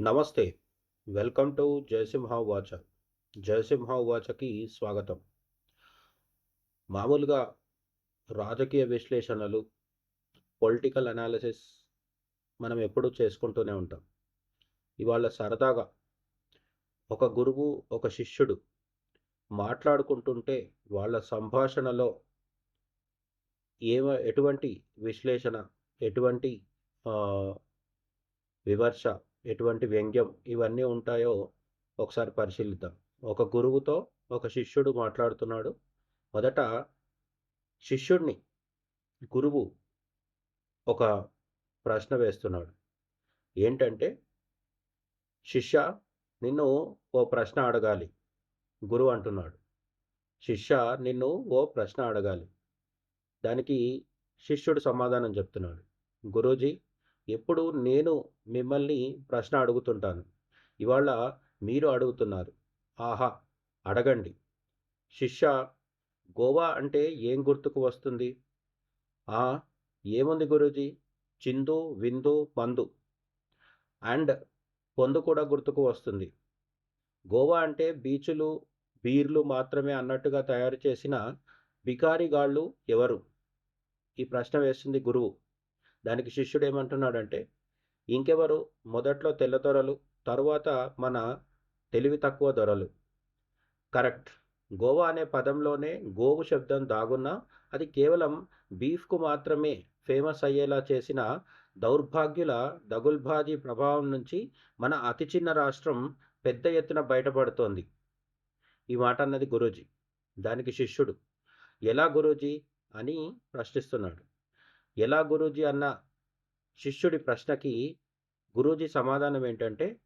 నమస్తే welcome to Jayasimha వాచ జయసింహ వాచకి స్వాగతం. మామూలుగా రాజకీయ విశ్లేషణలు పొలిటికల్ అనాలిసిస్ మనం ఎప్పుడూ చేసుకుంటూనే ఉంటాం. ఇవాళ సరదాగా ఒక గురువు ఒక శిష్యుడు మాట్లాడుకుంటుంటే వాళ్ళ సంభాషణలో ఏమ ఎటువంటి విశ్లేషణ ఎటువంటి వివర్శ విమర్శ ఎటువంటి వ్యంగ్యం ఇవన్నీ ఉంటాయో ఒకసారి పరిశీలిద్దాం. ఒక గురువుతో ఒక శిష్యుడు మాట్లాడుతున్నాడు. మొదట శిష్యుడిని గురువు ఒక ప్రశ్న వేస్తున్నాడు. ఏంటంటే శిష్య నిన్ను ఓ ప్రశ్న అడగాలి గురువు అంటున్నాడు. శిష్య నిన్ను ఓ ప్రశ్న అడగాలి దానికి శిష్యుడు సమాధానం చెప్తున్నాడు. గురూజీ ఎప్పుడు నేను మిమ్మల్ని ప్రశ్న అడుగుతుంటాను. ఇవాళ మీరు అడుగుతున్నారు. ఆహా! అడగండి. శిష్య గోవా అంటే ఏం గుర్తుకు వస్తుంది? ఆ ఏముంది గురూజీ? చిందు విందు పందు. అండ్ పొందు కూడా గుర్తుకు వస్తుంది. గోవా అంటే బీచులు బీర్లు మాత్రమే అన్నట్టుగా తయారు చేసిన బికారిగాళ్ళు ఎవరు? ఈ ప్రశ్న వేస్తుంది గురువు. దానికి శిష్యుడు ఏమంటున్నాడంటే ఇంకెవరు? మొదట్లో తెల్ల దొరలు తరువాత మన తెలివి తక్కువ దొరలు. కరెక్ట్. గోవా అనే పదంలోనే గోవు శబ్దం దాగున్నా అది కేవలం బీఫ్కు మాత్రమే ఫేమస్ అయ్యేలా చేసిన దౌర్భాగ్యుల దగుల్బాజీ ప్రభావం నుంచి మన అతి చిన్న రాష్ట్రం పెద్ద ఎత్తున బయటపడుతోంది. ఈ మాట అన్నది గురూజీ. దానికి శిష్యుడు ఎలా గురూజీ? అని ప్రశ్నిస్తున్నాడు. ఎలా గురూజీ అన్న శిష్యుడి ప్రశ్నకి గురూజీ సమాధానం ఏంటంటే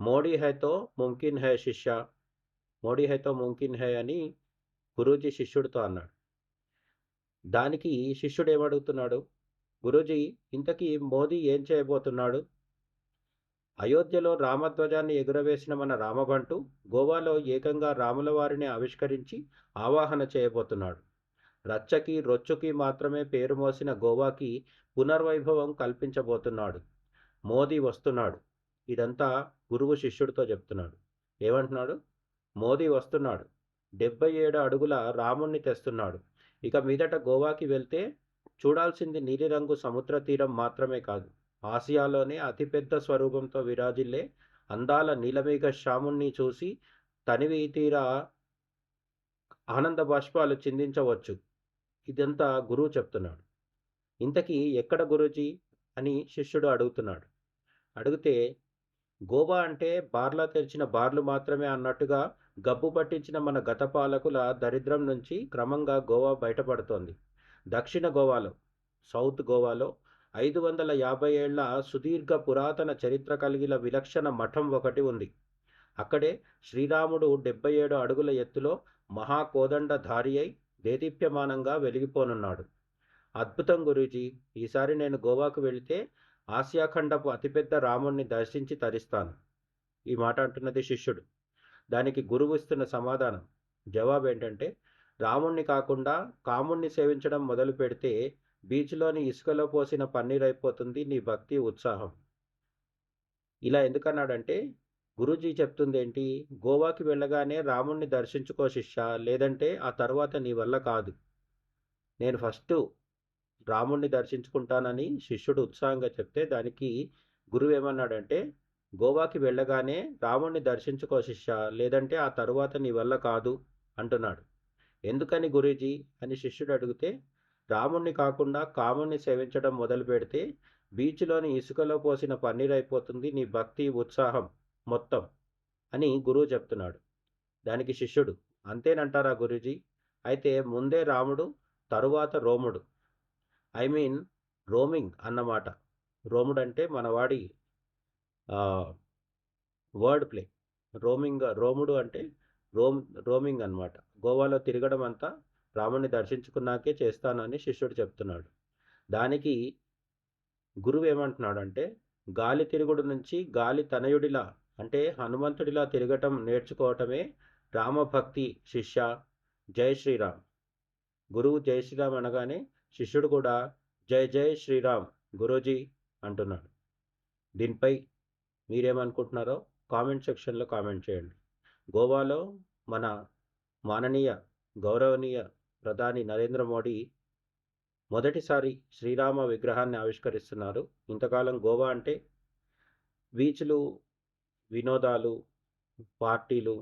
మోడీ హైతో ముమ్కిన్ హై శిష్య మోడీ హైతో ముమ్కిన్ హై అని గురూజీ శిష్యుడితో అన్నాడు. దానికి శిష్యుడు ఏమడుగుతున్నాడు? గురూజీ ఇంతకీ మోదీ ఏం చేయబోతున్నాడు? అయోధ్యలో రామధ్వజాన్ని ఎగురవేసిన మన రామబంటు గోవాలో ఏకంగా రాముల వారిని ఆవిష్కరించి ఆవాహన చేయబోతున్నాడు. రచ్చకి రొచ్చుకి మాత్రమే పేరు మోసిన గోవాకి పునర్వైభవం కల్పించబోతున్నాడు. మోదీ వస్తున్నాడు. ఇదంతా గురువు శిష్యుడితో చెప్తున్నాడు. ఏమంటున్నాడు? మోదీ వస్తున్నాడు. డెబ్బై ఏడు అడుగుల రాముణ్ణి తెస్తున్నాడు. ఇక మీదట గోవాకి వెళ్తే చూడాల్సింది నీలిరంగు సముద్ర తీరం మాత్రమే కాదు. ఆసియాలోనే అతిపెద్ద స్వరూపంతో విరాజిల్లే అందాల నీలమేఘ శ్యాముణ్ణి చూసి తనివి తీరా ఆనంద బాష్పాలు చిందించవచ్చు. ఇదంతా గురువు చెప్తున్నాడు. ఇంతకీ ఎక్కడ గురూజీ? అని శిష్యుడు అడుగుతున్నాడు. అడిగితే గోవా అంటే బార్లా తెరిచిన బార్లు మాత్రమే అన్నట్టుగా గబ్బు పట్టించిన మన గత పాలకుల దరిద్రం నుంచి క్రమంగా గోవా బయటపడుతోంది. దక్షిణ గోవాలో సౌత్ గోవాలో ఐదు వందల యాభై ఏళ్ళ సుదీర్ఘ పురాతన చరిత్ర కలిగిన విలక్షణ మఠం ఒకటి ఉంది. అక్కడే శ్రీరాముడు డెబ్బై ఏడు అడుగుల ఎత్తులో మహాకోదండ ధారి అయి దేదీప్యమానంగా వెలిగిపోనున్నాడు. అద్భుతం గురూజీ! ఈసారి నేను గోవాకు వెళితే ఆసియా ఖండపు అతిపెద్ద రాముణ్ణి దర్శించి తరిస్తాను. ఈ మాట అంటున్నది శిష్యుడు. దానికి గురువు ఇస్తున్న సమాధానం. జవాబు ఏంటంటే రాముణ్ణి కాకుండా కాముణ్ణి సేవించడం మొదలు పెడితే బీచ్లోని ఇసుకలో పోసిన పన్నీర్ అయిపోతుంది నీ భక్తి ఉత్సాహం. ఇలా ఎందుకన్నాడంటే గురూజీ చెప్తుంది ఏంటి గోవాకి వెళ్ళగానే రాముణ్ణి దర్శించుకో శిష్య లేదంటే ఆ తర్వాత నీ వల్ల కాదు. నేను ఫస్ట్ రాముణ్ణి దర్శించుకుంటానని శిష్యుడు ఉత్సాహంగా చెప్తే దానికి గురువు ఏమన్నాడంటే గోవాకి వెళ్ళగానే రాముణ్ణి దర్శించుకో శిష్య లేదంటే ఆ తరువాత నీ వల్ల కాదు అంటున్నాడు. ఎందుకని గురూజీ? అని శిష్యుడు అడిగితే రాముణ్ణి కాకుండా కాముణ్ణి సేవించడం మొదలు పెడితే బీచ్లోని ఇసుకలో పోసిన పన్నీర్ అయిపోతుంది నీ భక్తి ఉత్సాహం. మొత్తం అని గురువు చెప్తున్నాడు. దానికి శిష్యుడు అంతేనంటారా గురూజీ? అయితే ముందే రాముడు తరువాత రోముడు. ఐ మీన్ రోమింగ్ అన్నమాట. రోముడు అంటే మనవాడి వర్డ్ ప్లే. రోమింగ్ రోముడు అంటే రోమ్ రోమింగ్ అన్నమాట. గోవాలో తిరగడం అంతా రాముడిని దర్శించుకున్నాకే చేస్తానని శిష్యుడు చెప్తున్నాడు. దానికి గురువు ఏమంటున్నాడంటే గాలి తిరుగుడు నుంచి గాలి తనయుడిలా అంటే హనుమంతుడిలా తిరగటం నేర్చుకోవటమే రామభక్తి శిష్య. జై శ్రీరామ్. గురువు జై శ్రీరామ్ అనగానే శిష్యుడు కూడా జై జై శ్రీరామ్ గురూజీ అంటున్నాడు. దీనిపై మీరేమనుకుంటున్నారో కామెంట్ సెక్షన్లో కామెంట్ చేయండి. గోవాలో మన మాననీయ గౌరవనీయ ప్రధాని నరేంద్ర మోడీ మొదటిసారి శ్రీరామ విగ్రహాన్ని ఆవిష్కరిస్తున్నారు. ఇంతకాలం గోవా అంటే బీచ్లు వినోదాలు పార్టీలు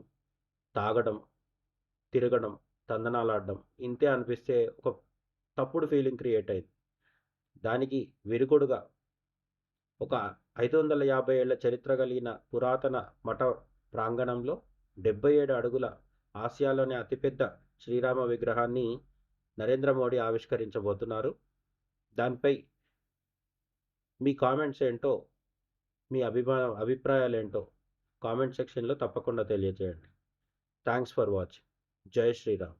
తాగడం తిరగడం తందనాలాడడం ఇంతే అనిపిస్తే ఒక తప్పుడు ఫీలింగ్ క్రియేట్ అయింది దానికి విరుగుడుగా ఒక ఐదు వందల యాభై ఏళ్ళ చరిత్ర కలిగిన పురాతన మఠ ప్రాంగణంలో డెబ్బై ఏడు అడుగుల ఆసియాలోని అతిపెద్ద శ్రీరామ విగ్రహాన్ని నరేంద్ర మోడీ ఆవిష్కరించబోతున్నారు. దానిపై మీ కామెంట్స్ ఏంటో మీ అభిమా అభిప్రాయాలు ఏంటో కామెంట్ సెక్షన్లో తప్పకుండా తెలియజేయండి థ్యాంక్స్ ఫర్ వాచింగ్. జై శ్రీరామ్.